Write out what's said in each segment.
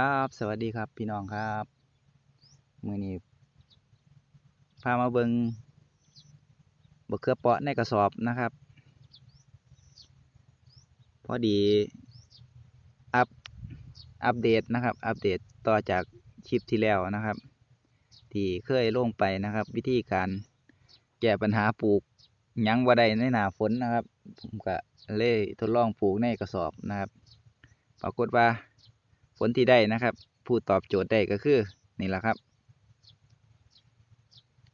ครับ สวัสดีครับพี่น้องครับมือนี้พามาเบิงบะเขือเปาะในกระสอบนะครับ พอดีอัปอัปเดตนะครับ อัปเดตต่อจากคลิปที่แล้วนะครับ ที่เคยลงไปนะครับ วิธีการแก้ปัญหาปลูกยังบ่ได้ในหนาฝนนะครับ ผมก็เลยทดลองปลูกในกระสอบนะครับ ปรากฏว่า ผลที่ได้นะครับ ผู้ตอบโจทย์ได้ก็คือนี่แหละครับ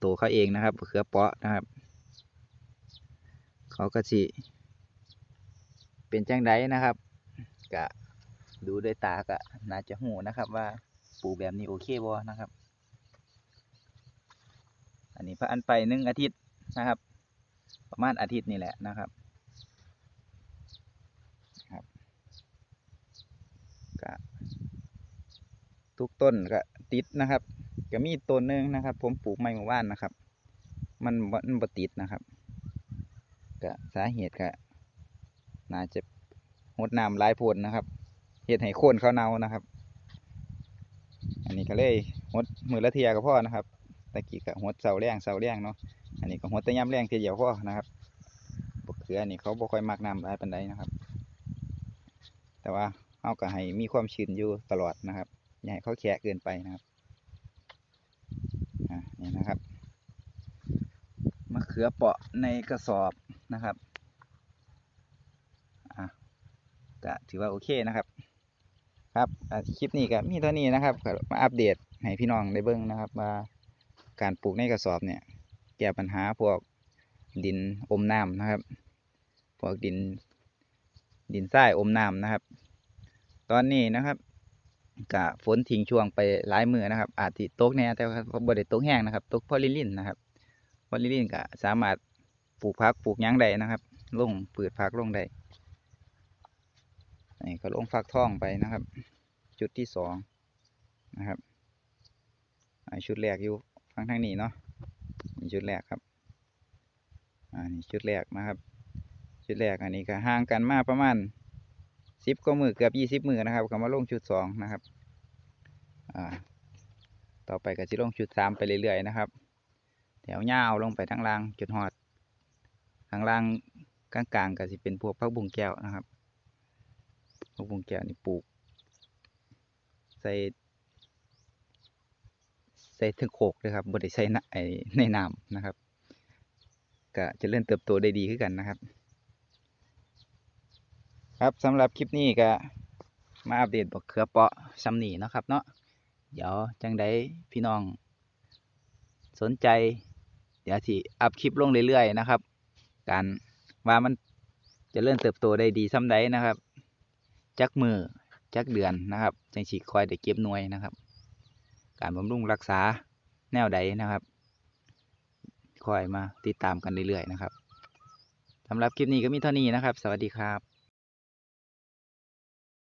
ตัวเขาเองนะครับเขือเปาะนะครับ เขาก็สิเป็นจังไดนะครับกะดูด้วยตาก็น่าจะหูนะครับ ว่าปลูกแบบนี้โอเคบ่นะครับ อันนี้พระอันไปหนึ่งอาทิตย์นะครับ ประมาณอาทิตย์นี่แหละนะครับก็ ทุกต้นก็ติดนะครับก็มีต้นหนึงนะครับ ผมปลูกไม้หมู่บ้านนะครับ มันมันบติดนะครับก็สาเหตุก็น่าจะหดน้ำลายโพดนะครับเฮ็ดให้โคนเขาเน่านะครับ อันนี้ก็เลยหดมือละเทียก็พอนะครับตะกี้ก็หดเสาแรงเสาแรงเนาะอันนี้ก็หดต่ย่ำแรงทีเดียวพ่อนะครับบกเขือนี่เขาบ่ค่อยมักน้ำลายปานใดนะครับ แต่ว่าเอาก็ให้มีความชื้นอยู่ตลอดนะครับ อย่าให้เขาแฉะเกินไปนะครับนี่นะครับมะเขือเปาะในกระสอบนะครับอะก็ถือว่าโอเคนะครับ ครับคลิปนี้ก็มีเท่านี้นะครับมาอัปเดตให้พี่น้องได้เบิ่งนะครับว่าการปลูกในกระสอบเนี่ยแก้ปัญหาพวกดินอมน้ำนะครับ พวกดินดินทรายอมน้ำนะครับ ตอนนี้นะครับ กะฝนทิ้งช่วงไปหลายมือนะครับ อาจจะตกแน่แต่ว่าบ่ได้ตกแห้งนะครับ ตกพอลิลินนะครับพอลิลินก็สามารถปลูกพักปลูกยังได้นะครับลงปืดพักลงได้นี่ก็ลงฟักท่องไปนะครับ จุดที่สองนะครับอ่าชุดแรกอยู่ฟังทางนี้เนาะนี่ชุดแรกครับอ่านี่ชุดแรกนะครับ ชุดแรกอันนี้ก็ห่างกันมากประมาณ สิบกว่ามือเกือบยี่สิบมือนะครับก็มาลงชุดสองนะครับอ่าต่อไปก็จะลงชุดสามไปเรื่อยๆนะครับ แถวยาวลงไปทั้งล่างจุดหอดข้างล่างกลางๆก็จะเป็นพวกพักบุงแก้วนะครับพักบุงแก้วนี่ปลูก ใส่ใส่ถึงโขกเลยครับบไดใส่ในในน้ำนะครับ ก็จะเริ่มเติบโตได้ดีขึ้นกันนะครับ ครับสำหรับคลิปนี้ก็มาอัปเดตบอกเขือเปาะซ้ำนี่นะครับเนาะเดี๋ยวจังใดพี่น้อง สนใจ เดี๋ยวที่อัพคลิปลงเรื่อยๆนะครับ การว่ามันจะเริ่มเติบโตได้ดีซ้ำใดนะครับ จักมือจักเดือนนะครับจังสีคอยได้เก็บหน่วยนะครับ การบำรุงรักษาแนวใดนะครับ คอยมาติดตามกันเรื่อยๆนะครับสำหรับคลิปนี้ก็มีเท่านี้นะครับ สวัสดีครับ